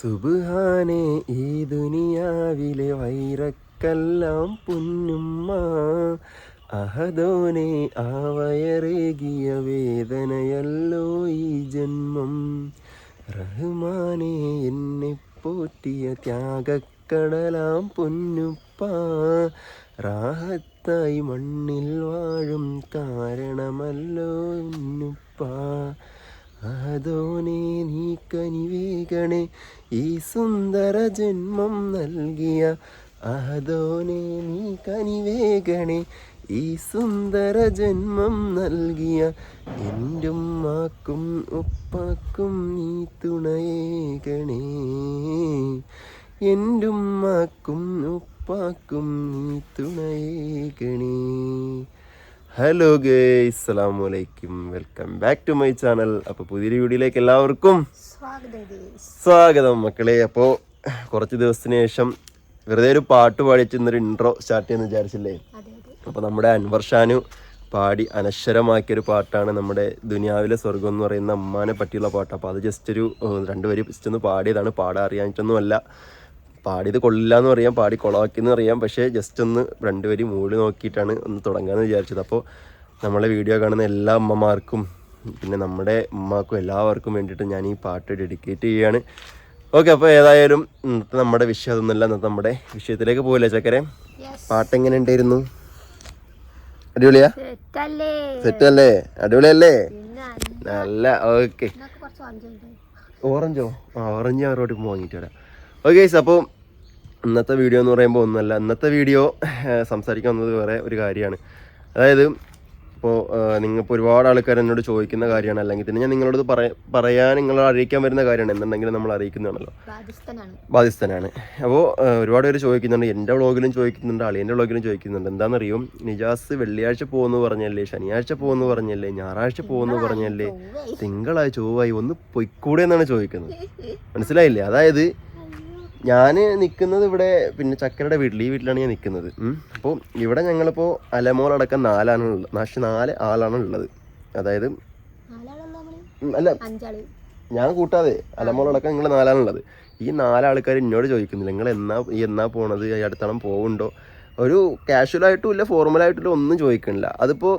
സുബാനെ ഈ ദുനിയാവിലെ വൈറക്കെല്ലാം പുന്നുമ്മ. അഹദോനെ ആ വയറേകിയ വേദനയല്ലോ ഈ ജന്മം. റഹ്മാനെ എന്നെ പോറ്റിയ ത്യാഗക്കടലാം പൊന്നുപ്പ. റാഹത്തായി മണ്ണിൽ വാഴും കാരണമല്ലോ ഉന്നുപ്പ അതോനെ നീ കനിവേകണേ ഈ സുന്ദര ജന്മം നൽകിയ അഹദോനെ നീ കനിവേകണേ. ഈ സുന്ദര ജന്മം നൽകിയ എന്റെ ഉമ്മാക്കും ഉപ്പാക്കും നീ തുണയേകണേ. എന്റെ ഉമ്മാക്കും ഉപ്പാക്കും നീ തുണയേകണേ. ഹലോ ഗേ അസ്സലാമു അലൈക്കും welcome back to my channel അപ്പോൾ പുതിയൊരു വീഡിയോയിലേക്ക് എല്ലാവർക്കും സ്വാഗതം മക്കളെ. അപ്പോൾ കുറച്ച് ദിവസത്തിന് ശേഷം വെറുതെ ഒരു പാട്ട് പാടിച്ച് ഇന്നൊരു ഇൻട്രോ സ്റ്റാർട്ട് ചെയ്യുന്ന വിചാരിച്ചില്ലേ? അപ്പോൾ നമ്മുടെ അൻവർ ഷാനു പാടി അനശ്വരമാക്കിയൊരു പാട്ടാണ് നമ്മുടെ ദുനിയാവിലെ സ്വർഗം എന്ന് പറയുന്ന അമ്മാനെ പറ്റിയുള്ള പാട്ട്. അപ്പോൾ അത് ജസ്റ്റ് ഒരു രണ്ട് വരി ജസ്റ്റ് ഒന്ന് പാടിയതാണ്. പാടാൻ അറിയാഞ്ഞിട്ടൊന്നുമല്ല. പാടിയത് കൊള്ളില്ല എന്ന് പറയാം പാടി കൊളവാക്കിയെന്ന് അറിയാം പക്ഷേ ജസ്റ്റ് ഒന്ന് രണ്ട് വരി മൂളി നോക്കിയിട്ടാണ് ഒന്ന് തുടങ്ങാമെന്ന് വിചാരിച്ചത്. അപ്പോൾ നമ്മളെ വീഡിയോ കാണുന്ന എല്ലാ അമ്മമാർക്കും പിന്നെ നമ്മുടെ ഉമ്മാക്കും എല്ലാവർക്കും വേണ്ടിയിട്ട് ഞാൻ ഈ പാട്ട് ഡെഡിക്കേറ്റ് ചെയ്യുകയാണ് ഓക്കെ അപ്പോൾ ഏതായാലും ഇന്നത്തെ നമ്മുടെ വിഷയം അതൊന്നുമല്ല. ഇന്നത്തെ നമ്മുടെ വിഷയത്തിലേക്ക് പോകില്ല ചക്കരെ? പാട്ട് എങ്ങനെ ഉണ്ടായിരുന്നു? അടിപൊളിയാ? സെറ്റല്ലേ? അടിപൊളിയല്ലേ? നല്ല ഓക്കെ ഓറഞ്ചോ ആ ഓറഞ്ച് അവരോട് വാങ്ങിയിട്ട് വരാം. ഓക്കെ അപ്പോൾ ഇന്നത്തെ വീഡിയോ എന്ന് പറയുമ്പോൾ ഒന്നുമല്ല ഇന്നത്തെ വീഡിയോ സംസാരിക്കാൻ വന്നത് വേറെ ഒരു കാര്യമാണ്. അതായത് ഇപ്പോൾ നിങ്ങൾക്ക് ഒരുപാട് ആൾക്കാർ എന്നോട് ചോദിക്കുന്ന കാര്യമാണ് അല്ലെങ്കിൽ തന്നെ ഞാൻ നിങ്ങളോട് പറയാൻ നിങ്ങളെ അറിയിക്കാൻ വരുന്ന കാര്യമാണ് എന്നുണ്ടെങ്കിലും നമ്മൾ അറിയിക്കുന്നതാണല്ലോ. ബാധിസ്ഥനാണ് അപ്പോൾ ഒരുപാട് പേര് ചോദിക്കുന്നുണ്ട് എന്റെ വ്ളോഗിലും ചോദിക്കുന്നുണ്ട് അളിയന്റെ വ്ളോഗിലും ചോദിക്കുന്നുണ്ട് എന്താണെന്നറിയും നിജാസ് വെള്ളിയാഴ്ച പോകുന്നു പറഞ്ഞല്ലേ ശനിയാഴ്ച പോകുന്നു പറഞ്ഞല്ലേ ഞായറാഴ്ച പോകുന്നു പറഞ്ഞല്ലേ തിങ്കളാഴ്ച ചൊവ്വായി ഒന്ന് പൊയ്ക്കൂടെ എന്നാണ് ചോദിക്കുന്നത്. മനസ്സിലായില്ലേ? അതായത് ഞാൻ നിൽക്കുന്നത് ഇവിടെ പിന്നെ ചക്കരയുടെ വീട്ടിൽ ഈ വീട്ടിലാണ് ഞാൻ നിൽക്കുന്നത് അപ്പോൾ ഇവിടെ ഞങ്ങളിപ്പോൾ അലമോളടക്കം നാലാണ് ഉള്ളത് നാശ് നാല് ആളാണ് ഉള്ളത് അതായത് അല്ല ഞാൻ കൂട്ടാതെ അലമോളടക്കം നിങ്ങൾ നാലാണുള്ളത്. ഈ നാലാൾക്കാർ എന്നോട് ചോദിക്കുന്നില്ല നിങ്ങൾ എന്നാ ഈ എന്നാ പോണത്? ഈ അടുത്തളം പോകുന്നുണ്ടോ ഒരു കാഷ്വൽ ആയിട്ടും ഇല്ല ഫോർമൽ ആയിട്ടും ഒന്നും ചോദിക്കണില്ല. അതിപ്പോൾ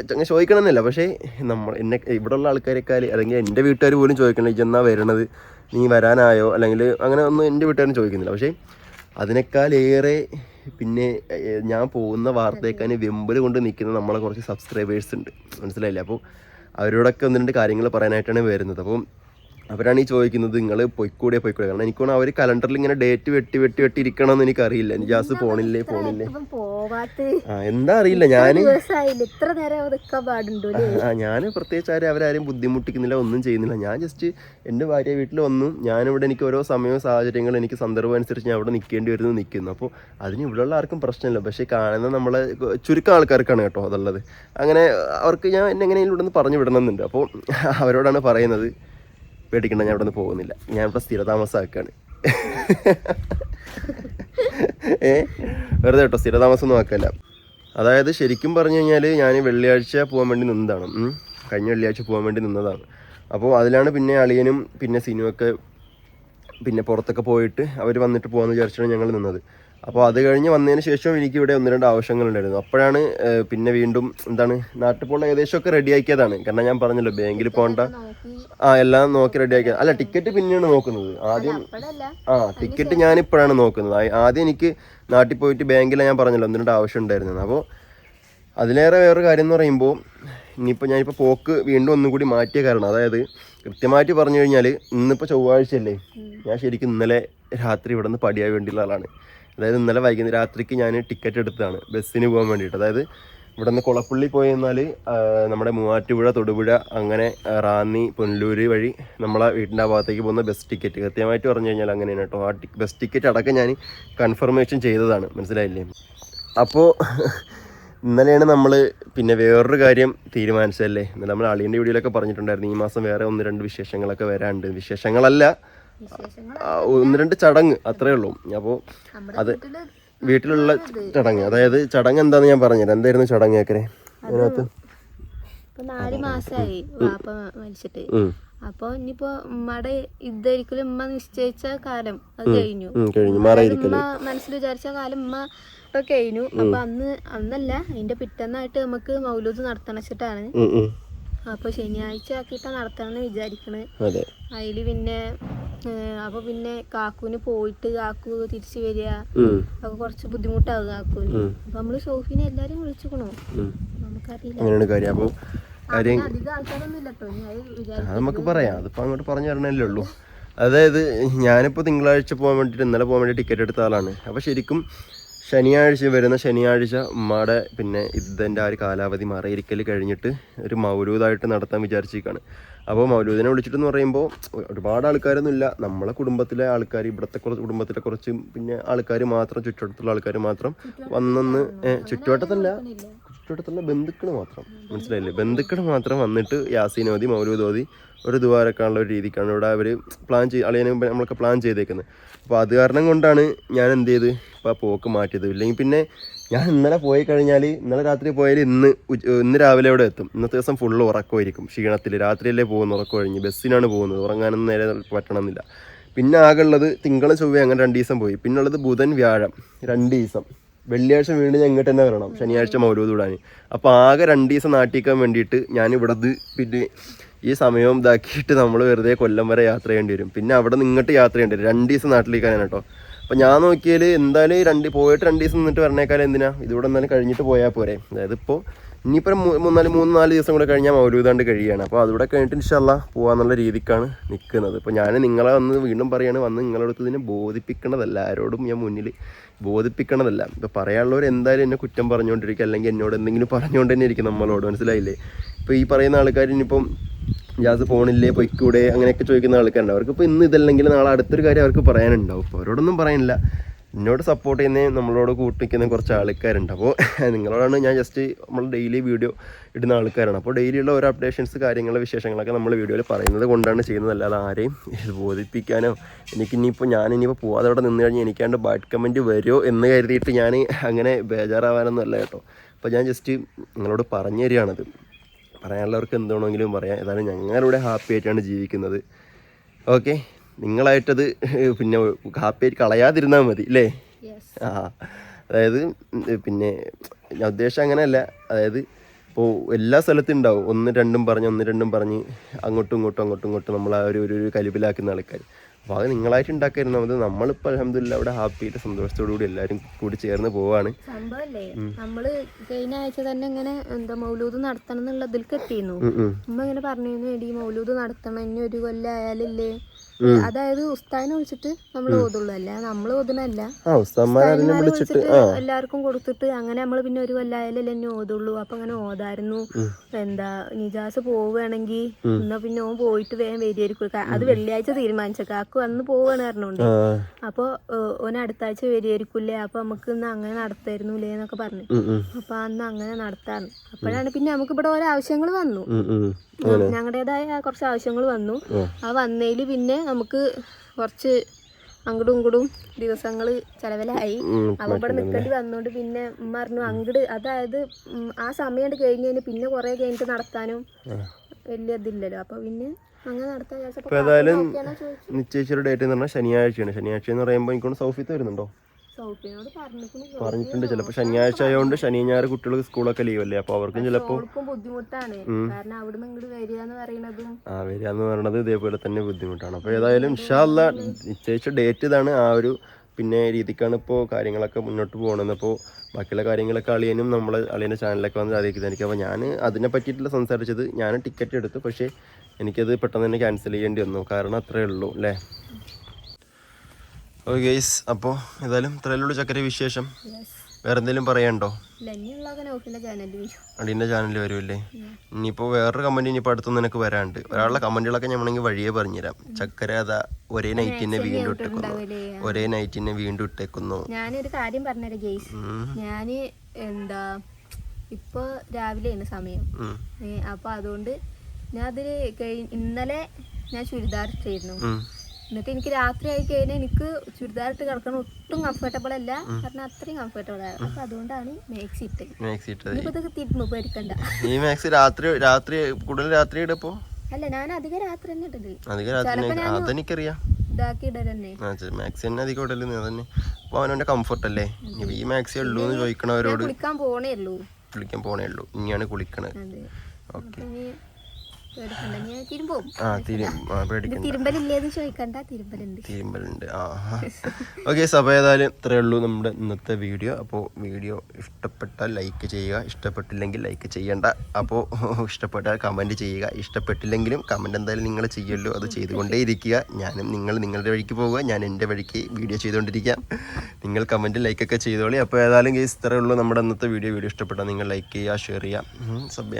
അങ്ങനെ ചോദിക്കണമെന്നില്ല. പക്ഷേ നമ്മൾ എന്നെ ഉള്ള ആൾക്കാരെക്കാൾ അല്ലെങ്കിൽ എന്റെ വീട്ടുകാർ പോലും ചോദിക്കണില്ല ഇജെന്നാ വരണത്? നീ വരാനായോ? അല്ലെങ്കിൽ അങ്ങനെ ഒന്നും എന്റെ വീട്ടുകാരും ചോദിക്കുന്നില്ല. പക്ഷേ അതിനേക്കാളേറെ പിന്നെ ഞാൻ പോകുന്ന വാർത്തയേക്കാൾ വെമ്പൽ കൊണ്ട് നിൽക്കുന്ന നമ്മളെ കുറച്ച് സബ്സ്ക്രൈബേഴ്സ് ഉണ്ട്. മനസ്സിലായില്ലേ? അപ്പോൾ അവരോടൊക്കെ ഒന്ന് രണ്ട് കാര്യങ്ങൾ പറയാനായിട്ടാണ് വരുന്നത്. അപ്പം അവരാണ് ഈ ചോദിക്കുന്നത് നിങ്ങൾ പൊയ്ക്കൂടെ പൊയ്ക്കൂടെ. കാരണം എനിക്കാണ് അവർ കലണ്ടറിൽ ഇങ്ങനെ ഡേറ്റ് വെട്ടി വെട്ടി വെട്ടി ഇരിക്കണമെന്ന് എനിക്കറിയില്ല. എനിക്ക് പോണില്ലേ പോണില്ലേ ഫോണില്ലേ പോവാത്ത. ആ എന്താ അറിയില്ല. ഞാൻ ആ ഞാൻ പ്രത്യേകിച്ച് ആരും അവരാരും ബുദ്ധിമുട്ടിക്കുന്നില്ല ഒന്നും ചെയ്യുന്നില്ല. ഞാൻ ജസ്റ്റ് എന്റെ ഭാര്യ വീട്ടിൽ വന്നു. ഞാനിവിടെ എനിക്ക് ഓരോ സമയവും സാഹചര്യങ്ങൾ എനിക്ക് സന്ദർഭം അനുസരിച്ച് ഞാൻ അവിടെ നിൽക്കേണ്ടി വരുന്നു നിൽക്കുന്നു അപ്പോൾ അതിന് ഇവിടെയുള്ള ആർക്കും പ്രശ്നമില്ല. പക്ഷേ കാണുന്ന നമ്മളെ ചുരുക്കം ആൾക്കാർക്കാണ് കേട്ടോ അതുള്ളത്. അങ്ങനെ അവർക്ക് ഞാൻ എന്നെ എങ്ങനെയും ഇവിടെ നിന്ന് പറഞ്ഞു വിടണമെന്നുണ്ട്. അപ്പോൾ അവരോടാണ് പറയുന്നത് പേടിക്കണ്ട ഞാൻ ഇവിടെ നിന്ന് പോകുന്നില്ല. ഞാൻ ഇവിടെ സ്ഥിരതാമസമാക്കാണ് ഏ? വെറുതെ കേട്ടോ സ്ഥിരതാമസം ഒന്നും ആക്കല്ല അതായത് ശരിക്കും പറഞ്ഞു കഴിഞ്ഞാൽ ഞാൻ വെള്ളിയാഴ്ച പോകാൻ വേണ്ടി നിന്നതാണ്. കഴിഞ്ഞ വെള്ളിയാഴ്ച പോകാൻ വേണ്ടി നിന്നതാണ്. അപ്പോൾ അതിലാണ് പിന്നെ അളിയനും പിന്നെ സിനുവൊക്കെ പിന്നെ പുറത്തൊക്കെ പോയിട്ട് അവർ വന്നിട്ട് പോകാമെന്ന് വിചാരിച്ചാണ് ഞങ്ങൾ നിന്നത്. അപ്പോൾ അത് കഴിഞ്ഞ് വന്നതിന് ശേഷം എനിക്ക് ഇവിടെ ഒന്ന് രണ്ട് ആവശ്യങ്ങളുണ്ടായിരുന്നു. അപ്പോഴാണ് പിന്നെ വീണ്ടും എന്താണ് നാട്ടിൽ പോകുന്ന ഏകദേശമൊക്കെ റെഡിയാക്കിയതാണ്. കാരണം ഞാൻ പറഞ്ഞല്ലോ ബാങ്കിൽ പോകണ്ട ആ എല്ലാം നോക്കി റെഡിയാക്കിയത്. അല്ല ടിക്കറ്റ് പിന്നെയാണ് നോക്കുന്നത്. ആദ്യം ആ ടിക്കറ്റ് ഞാനിപ്പോഴാണ് നോക്കുന്നത്. ആദ്യം എനിക്ക് നാട്ടിൽ പോയിട്ട് ബാങ്കിലാണ് ഞാൻ പറഞ്ഞല്ലോ ഒന്ന് രണ്ട് ആവശ്യം ഉണ്ടായിരുന്നു. അപ്പോൾ അതിലേറെ വേറൊരു കാര്യം എന്ന് പറയുമ്പോൾ ഇനിയിപ്പോൾ ഞാനിപ്പോൾ പോക്ക് വീണ്ടും ഒന്നും കൂടി മാറ്റിയ കാരണം അതായത് കൃത്യമായിട്ട് പറഞ്ഞു കഴിഞ്ഞാൽ ഇന്നിപ്പോൾ ചൊവ്വാഴ്ചയല്ലേ. ഞാൻ ശരിക്കും ഇന്നലെ രാത്രി ഇവിടെ നിന്ന് പടിയാൻ വേണ്ടിയുള്ള ആളാണ്. അതായത് ഇന്നലെ വൈകുന്നേരം രാത്രിക്ക് ഞാൻ ടിക്കറ്റ് എടുത്തതാണ് ബസ്സിന് പോകാൻ വേണ്ടിയിട്ട്. അതായത് ഇവിടെ നിന്ന് കുളപ്പള്ളി പോയി എന്നാൽ നമ്മുടെ മൂവാറ്റുപുഴ തൊടുപുഴ അങ്ങനെ റാന്നി പുനലൂര് വഴി നമ്മളെ വീട്ടിന്റെ ആ ഭാഗത്തേക്ക് പോകുന്ന ബസ് ടിക്കറ്റ്. കൃത്യമായിട്ട് പറഞ്ഞു കഴിഞ്ഞാൽ അങ്ങനെയാണ് കേട്ടോ. ആ ബസ് ടിക്കറ്റ് അടക്കം ഞാൻ കൺഫർമേഷൻ ചെയ്തതാണ്. മനസ്സിലായില്ലേ? അപ്പോൾ ഇന്നലെയാണ് നമ്മൾ പിന്നെ വേറൊരു കാര്യം തീരുമാനിച്ചതല്ലേ? ഇന്നലെ നമ്മൾ അളിയന്റെ വീഡിയോയിലൊക്കെ പറഞ്ഞിട്ടുണ്ടായിരുന്നു ഈ മാസം വേറെ ഒന്ന് രണ്ട് വിശേഷങ്ങളൊക്കെ വരാനുണ്ട്. വിശേഷങ്ങളല്ല ഒന്ന് രണ്ട് ചടങ്ങ് അത്രേ ഉള്ളൂ. അപ്പോൾ അത് വീട്ടിലുള്ള ചടങ്ങ്. അതായത് ചടങ്ങ് എന്താന്ന് ഞാൻ പറഞ്ഞുതരാം. എന്തായിരുന്നു ചടങ്ങ് ഏക്കരെ അതിനകത്ത് ഇപ്പൊ നാല് മാസമായി വാപ്പ മരിച്ചിട്ട്. ഉം. അപ്പൊ ഇനിയിപ്പോ ഉമ്മയുടെ ഇതായിരിക്കും ഉമ്മ നിശ്ചയിച്ച കാലം? അത് കഴിഞ്ഞു. ഉമ്മ മനസ്സിൽ വിചാരിച്ച കാലം ഉമ്മ കഴിഞ്ഞു. അപ്പൊ അന്ന് അന്നല്ല അതിന്റെ പിറ്റന്നായിട്ട് നമുക്ക് മൗലൂദ് നടത്തണം ഉം. അപ്പൊ ശനിയാഴ്ച ആക്കിയിട്ടാ നടത്തണമെന്ന് വിചാരിക്കണത് അതെ. അതിൽ പിന്നെ അപ്പൊ പിന്നെ കാക്കുവിന് പോയിട്ട് കാക്കു തിരിച്ചു വരിക. അപ്പൊ കുറച്ച് ബുദ്ധിമുട്ടാകും കാക്കുവിന്. അപ്പൊ നമ്മൾ സോഫിനെ എല്ലാരും വിളിച്ചുക്കണോ? അങ്ങനെയാണ് കാര്യം. നമുക്ക് പറയാം. അതിപ്പോ അങ്ങോട്ട് പറഞ്ഞു തരണല്ലേ ഉള്ളൂ. അതായത് ഞാനിപ്പോൾ തിങ്കളാഴ്ച പോകാൻ വേണ്ടിട്ട് ഇന്നലെ പോകാൻ വേണ്ടി ടിക്കറ്റ് എടുത്ത ആളാണ്. അപ്പോൾ ശരിക്കും ശനിയാഴ്ച വരുന്ന ശനിയാഴ്ച ഉമ്മയുടെ പിന്നെ ഇതിന്റെ ആ ഒരു കാലാവധി മറയിരിക്കൽ കഴിഞ്ഞിട്ട് ഒരു മൗലൂദായിട്ട് നടത്താൻ വിചാരിച്ചിരിക്കുകയാണ് അപ്പോൾ മൗലൂദിനെ വിളിച്ചിട്ടെന്ന് പറയുമ്പോൾ ഒരുപാട് ആൾക്കാരൊന്നും ഇല്ല. നമ്മളെ കുടുംബത്തിലെ ആൾക്കാർ ഇവിടുത്തെ കുറച്ച് കുടുംബത്തിലെ കുറച്ച് പിന്നെ ആൾക്കാർ മാത്രം ചുറ്റുവട്ടത്തുള്ള ആൾക്കാർ മാത്രം വന്നെന്ന് ചുറ്റുവട്ടത്തല്ല. ചുറ്റുവട്ടത്തുള്ള ബന്ധുക്കൾ മാത്രം. മനസ്സിലായില്ലേ? ബന്ധുക്കൾ മാത്രം വന്നിട്ട് യാസീൻ ഓതി മൗലൂദ് ഓതി ഒരു ദ്വാരക്കാനുള്ള ഒരു രീതിക്കാണ് ഇവിടെ അവർ പ്ലാൻ ചെയ്ത് അളിയനും നമ്മളൊക്കെ പ്ലാൻ ചെയ്തേക്കുന്നത് അപ്പോൾ അത് കാരണം കൊണ്ടാണ് ഞാൻ എന്ത് ചെയ്ത് ഇപ്പോൾ പോക്ക് മാറ്റിയത്. ഇല്ലെങ്കിൽ പിന്നെ ഞാൻ ഇന്നലെ പോയി കഴിഞ്ഞാൽ ഇന്നലെ രാത്രി പോയാൽ ഇന്ന് ഇന്ന് രാവിലെ അവിടെ എത്തും. ഇന്നത്തെ ദിവസം ഫുള്ള് ഉറക്കമായിരിക്കും ക്ഷീണത്തിൽ രാത്രിയല്ലേ പോകുന്നു ഉറക്കം കഴിഞ്ഞ് ബസ്സിനാണ് പോകുന്നത്. ഉറങ്ങാനൊന്നും നേരെ പറ്റണമെന്നില്ല. പിന്നെ ആകെ ഉള്ളത് തിങ്കളും ചൊവ്വ അങ്ങനെ രണ്ട് ദിവസം പോയി. പിന്നെ ഉള്ളത് ബുധൻ വ്യാഴം. രണ്ട് ദിവസം വെള്ളിയാഴ്ച വീണ്ടും ഞാൻ ഇങ്ങോട്ട് തന്നെ വരണം. ശനിയാഴ്ച മൗലൂദ് വിടാൻ അപ്പോൾ ആകെ രണ്ട് ദിവസം നാട്ടിക്കാൻ വേണ്ടിയിട്ട് ഞാൻ ഇവിടത് പിന്നെ ഈ സമയം ഇതാക്കിയിട്ട് നമ്മൾ വെറുതെ കൊല്ലം വരെ യാത്ര ചെയ്യേണ്ടി വരും. പിന്നെ അവിടെ നിന്ന് ഇങ്ങോട്ട് യാത്ര ചെയ്യേണ്ടി വരും. രണ്ട് ദിവസം നാട്ടിലേക്കാണ് കേട്ടോ. അപ്പോൾ ഞാൻ നോക്കിയാൽ എന്തായാലും രണ്ട് പോയിട്ട് രണ്ട് ദിവസം നിന്നിട്ട് വരണേക്കാലം എന്തിനാ? ഇതിവിടെ എന്തായാലും കഴിഞ്ഞിട്ട് പോയാൽ പോരെ. അതായത് ഇപ്പോൾ ഇനിയിപ്പോൾ മൂന്നാൽ മൂന്ന് നാല് ദിവസം കൂടെ കഴിഞ്ഞാൽ മൗലൂദാണ്ട് കഴിയുകയാണ് അപ്പോൾ അതുകൂടെ കഴിഞ്ഞിട്ട് ഇൻഷല്ല പോകാന്നുള്ള രീതിക്കാണ് നിൽക്കുന്നത് ഇപ്പോൾ ഞാൻ നിങ്ങളെ വന്ന് വീണ്ടും പറയുകയാണ് വന്ന് നിങ്ങളടുത്ത് ഇതിനെ ബോധിപ്പിക്കണതല്ല. ആരോടും ഞാൻ മുന്നിൽ ബോധിപ്പിക്കണതല്ല. ഇപ്പോൾ പറയാനുള്ളവർ എന്തായാലും എന്നെ കുറ്റം പറഞ്ഞുകൊണ്ടിരിക്കുക അല്ലെങ്കിൽ എന്നോട് എന്തെങ്കിലും പറഞ്ഞുകൊണ്ട് തന്നെ ഇരിക്കും നമ്മളോട്. മനസ്സിലായില്ലേ? ഇപ്പോൾ ഈ പറയുന്ന ആൾക്കാർ ഇനിയിപ്പം ജാസ് പോണില്ലേ പൊയ്ക്കൂടെ അങ്ങനെയൊക്കെ ചോദിക്കുന്ന ആൾക്കാരുണ്ട്. അവർക്ക് ഇപ്പോൾ ഇന്ന് ഇതല്ലെങ്കിൽ നാളെ അടുത്തൊരു കാര്യം അവർക്ക് പറയാനുണ്ടാവും. അപ്പോൾ അവരോടൊന്നും പറയാനില്ല. എന്നോട് സപ്പോർട്ട് ചെയ്യുന്ന നമ്മളോട് കൂട്ടിക്കുന്ന കുറച്ച് ആൾക്കാരുണ്ട്. അപ്പോൾ നിങ്ങളോടാണ് ഞാൻ ജസ്റ്റ് നമ്മൾ ഡെയിലി വീഡിയോ ഇടുന്ന ആൾക്കാരാണ്. അപ്പോൾ ഡെയിലിയുള്ള ഓരോ അപ്ഡേഷൻസ് കാര്യങ്ങളെ വിശേഷങ്ങളൊക്കെ നമ്മൾ വീഡിയോയിൽ പറയുന്നത് കൊണ്ടാണ് ചെയ്യുന്നത്. അല്ലാതെ ആരെയും ഇത് ബോധിപ്പിക്കാനോ എനിക്ക് ഇനിയിപ്പോൾ ഞാൻ ഇനിയിപ്പോൾ പോവാതെ അവിടെ നിന്ന് കഴിഞ്ഞാൽ എനിക്കാണ്ട് ബാഡ് കമന്റ് വരുമോ എന്ന് കരുതിയിട്ട് ഞാൻ അങ്ങനെ ബേജാറാവാനൊന്നും അല്ല കേട്ടോ. അപ്പോൾ ഞാൻ ജസ്റ്റ് നിങ്ങളോട് പറഞ്ഞു തരികയാണത്. പറയാനുള്ളവർക്ക് എന്തുവേണമെങ്കിലും പറയാം. ഏതായാലും ഞങ്ങളിവിടെ ഹാപ്പി ആയിട്ടാണ് ജീവിക്കുന്നത്. ഓക്കെ നിങ്ങളായിട്ടത് പിന്നെ ഹാപ്പി ആയിട്ട് കളയാതിരുന്നാൽ മതി അല്ലേ ആ അതായത് പിന്നെ ഞാൻ ഉദ്ദേശം അങ്ങനെയല്ല. അതായത് ഇപ്പോൾ എല്ലാ സ്ഥലത്തും ഉണ്ടാവും. ഒന്ന് രണ്ടും പറഞ്ഞ് ഒന്ന് രണ്ടും പറഞ്ഞ് അങ്ങോട്ടും ഇങ്ങോട്ടും അങ്ങോട്ടും ഇങ്ങോട്ടും നമ്മൾ ആ ഒരു ഒരു കലിപ്പിലാക്കുന്ന ആൾക്കാർ അപ്പോൾ അത് നിങ്ങളായിട്ട് ഉണ്ടാക്കായിരുന്നു അത് നമ്മളിപ്പോൾ അലഹമില്ല അവിടെ ഹാപ്പിയായിട്ട് സന്തോഷത്തോടു കൂടി എല്ലാവരും കൂടി ചേർന്ന് പോവാണ്. സംഭവല്ലേ നമ്മൾ കഴിഞ്ഞ ആഴ്ച തന്നെ ഇങ്ങനെ എന്താ മൗലൂദ് നടത്തണം എന്നുള്ള ഇതിൽക്ക് എത്തിയിരുന്നു. ഉമ്മ ഇങ്ങനെ പറഞ്ഞിരുന്നു എടി മൗലൂദ് നടത്തണം ഇനി ഒരു കൊല്ലം ആയാലില്ലേ? അതായത് ഉസ്താനെ വിളിച്ചിട്ട് നമ്മൾ ഓതുള്ളൂ. അല്ല നമ്മൾ ഓതുന്നല്ല വിളിച്ചിട്ട് എല്ലാവർക്കും കൊടുത്തിട്ട് അങ്ങനെ നമ്മൾ പിന്നെ ഒരു കൊല്ലായാലും എന്നെ ഓതുള്ളൂ. അപ്പൊ അങ്ങനെ ഓതായിരുന്നു. എന്താ നിജാസ് പോവുകയാണെങ്കിൽ എന്നാ പിന്നെ ഓൻ പോയിട്ട് വേഗം വരികയായിരിക്കും അത് വെള്ളിയാഴ്ച തീരുമാനിച്ച. കാക്കു അന്ന് പോവാണ് പറഞ്ഞോണ്ട്. അപ്പൊ ഓന ഓൻ അടുത്ത ആഴ്ച അപ്പൊ നമുക്ക് ഇന്ന് അങ്ങനെ നടത്തായിരുന്നു എന്നൊക്കെ പറഞ്ഞു. അപ്പൊ അന്ന് അങ്ങനെ നടത്താറ് അപ്പോഴാണ് പിന്നെ നമുക്ക് ഇവിടെ ഓരോ ആവശ്യങ്ങൾ വന്നു. ഞങ്ങളുടേതായ കുറച്ച് ആവശ്യങ്ങൾ വന്നു. ആ. വന്നതിൽ പിന്നെ നമുക്ക് കുറച്ച് അങ്ങടും ഇങ്ങടും ദിവസങ്ങൾ ചെലവിലായി. അപ്പൊ ഇവിടെ നിൽക്കേണ്ടി വന്നോണ്ട് പിന്നെ ഉമ്മ പറഞ്ഞു അങ്ങട് അതായത് ആ സമയം കഴിഞ്ഞതിന് പിന്നെ കൊറേ കഴിഞ്ഞിട്ട് നടത്താനും വലിയ ഇതില്ലല്ലോ. അപ്പൊ പിന്നെ അങ്ങനെ അപ്പോൾ ഏതായാലും നിശ്ചയിച്ചൊരു ഡേറ്റ് എന്ന് പറഞ്ഞാൽ ശനിയാഴ്ചയാണ്. ശനിയാഴ്ച എന്ന് പറയുമ്പോൾ എനിക്കൊണ്ട് സൗഫിത്ത് വരുന്നുണ്ടോ? പറഞ്ഞിട്ടുണ്ട് ചിലപ്പോ. ശനിയാഴ്ച ആയതുകൊണ്ട് ശനി ഞായർ കുട്ടികൾക്ക് സ്കൂളൊക്കെ ലീവ് അല്ലേ? അപ്പൊ അവർക്കും ചിലപ്പോ ബുദ്ധിമുട്ടാണ്. ആ വരികയെന്ന് പറയണത് ഇതേപോലെ തന്നെ ബുദ്ധിമുട്ടാണ്. അപ്പൊ ഏതായാലും ഇൻഷാല്ല നിശ്ചയിച്ച ഡേറ്റ് ഇതാണ് ആ ഒരു പിന്നെ രീതിക്കാണ് ഇപ്പോൾ കാര്യങ്ങളൊക്കെ മുന്നോട്ട് പോകണമെന്ന് അപ്പോൾ ബാക്കിയുള്ള കാര്യങ്ങളൊക്കെ അളിയനും നമ്മൾ അളിയന്റെ ചാനലൊക്കെ വന്ന് അറിയിക്കുന്നത് എനിക്ക് അപ്പോൾ ഞാൻ അതിനെ പറ്റിയിട്ടുള്ള സംസാരിച്ചത് ഞാൻ ടിക്കറ്റ് എടുത്തു. പക്ഷേ എനിക്കത് പെട്ടെന്ന് തന്നെ ക്യാൻസൽ ചെയ്യേണ്ടി വന്നു. കാരണം അത്രേ ഉള്ളൂ അല്ലേ? ഓക്കെ ഗെയ്സ് അപ്പോൾ ഏതായാലും ഇത്രയല്ലുള്ളൂ ചക്കര വിശേഷം. വേറെ എന്തെങ്കിലും പറയണ്ടോ? അടീന്റെ ചാനലിൽ വരുമല്ലേ ഇനിയിപ്പോൾ വേറൊരു കമന്റ് ഇനിയിപ്പോൾ അടുത്തൊന്നും നിനക്ക് വരാണ്ട്. ഒരാളുടെ കമന്റുകളൊക്കെ ഞമ്മണെങ്കിൽ വഴിയേ പറഞ്ഞുതരാം. ചക്കര അതാ ഒരേ നൈറ്റിനെ വീണ്ടും ഇട്ടേക്കുന്നു. ഒരേ നൈറ്റിനെ വീണ്ടും ഇട്ടേക്കുന്നു. ഞാനൊരു കാര്യം പറഞ്ഞുതരാം ഗെയ്സ് ഞാൻ ഞാൻ എന്താ ഇപ്പൊ രാവിലെയാണ് സമയം. അപ്പൊ അതുകൊണ്ട് ഞാൻ അതിൽ ഇന്നലെ ഞാൻ ചുരിദാർ ഇട്ടായിരുന്നു. എന്നിട്ട് എനിക്ക് രാത്രി ആയി കഴിഞ്ഞാൽ എനിക്ക് ചുരിദാർ ഇട്ട് കിടക്കണം ഒട്ടും കംഫർട്ടബിൾ അല്ല. കാരണം അത്രയും കംഫർട്ടബിൾ ആണ്. അപ്പൊ അതുകൊണ്ടാണ് മാക്സി ഇട്ടത്. മാക്സി ഇട്ടത്. ഇപ്പൊ ഇതൊക്കെ തിരുമ്പ് പേടിക്കണ്ട. ഈ മാക്സി രാത്രി രാത്രി കൂടുതൽ രാത്രി ഇടപ്പോ അല്ല ഞാൻ അധിക രാത്രി തന്നെ ഇട്ടത് അധികം രാത്രി അതെനിക്കറിയാം. മാക്സി തന്നെ. അധികം ഇടൽ കംഫർട്ട് അല്ലേ? ഈ മാക്സി ഉള്ളൂ എന്ന് ചോദിക്കണവരോട്. കുളിക്കാൻ പോണേ ഉള്ളൂ. കുളിക്കാൻ പോണേ ഉള്ളൂ. ഇനിയാണ് കുളിക്കണത്. ഓക്കെ ആ തിരി ആ പേടിക്കണ്ട. തിരുമ്പലില്ലേന്ന് ചോദിക്കണ്ട. തിരുമ്പലുണ്ട്. തീരുമ്പലുണ്ട്. ആ ഓക്കെ അപ്പോൾ ഏതായാലും ഇത്രയേ ഉള്ളൂ നമ്മുടെ ഇന്നത്തെ വീഡിയോ. അപ്പോൾ വീഡിയോ ഇഷ്ടപ്പെട്ടാൽ ലൈക്ക് ചെയ്യുക. ഇഷ്ടപ്പെട്ടില്ലെങ്കിൽ ലൈക്ക് ചെയ്യണ്ട. അപ്പോൾ ഇഷ്ടപ്പെട്ട കമന്റ് ചെയ്യുക. ഇഷ്ടപ്പെട്ടില്ലെങ്കിലും കമന്റ് എന്തായാലും നിങ്ങൾ ചെയ്യല്ലോ അത് ചെയ്തുകൊണ്ടേ ഇരിക്കുക ഞാനും നിങ്ങൾ നിങ്ങളുടെ വഴിക്ക് പോവുക. ഞാൻ എന്റെ വഴിക്ക് വീഡിയോ ചെയ്തുകൊണ്ടിരിക്കാം. നിങ്ങൾ കമന്റ് ലൈക്കൊക്കെ ചെയ്തോളി. അപ്പോൾ ഏതായാലും കേസ് ഇത്രയേ ഉള്ളൂ നമ്മുടെ ഇന്നത്തെ വീഡിയോ. വീഡിയോ ഇഷ്ടപ്പെട്ടാൽ നിങ്ങൾ ലൈക്ക് ചെയ്യുക ഷെയർ ചെയ്യുക.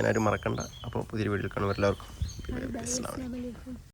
ചെയ്യാനായിട്ട് മറക്കണ്ട. അപ്പോൾ പുതിയൊരു വീഡിയോ കാണുമ്പോൾ എല്ലാവർക്കും আলাইকুম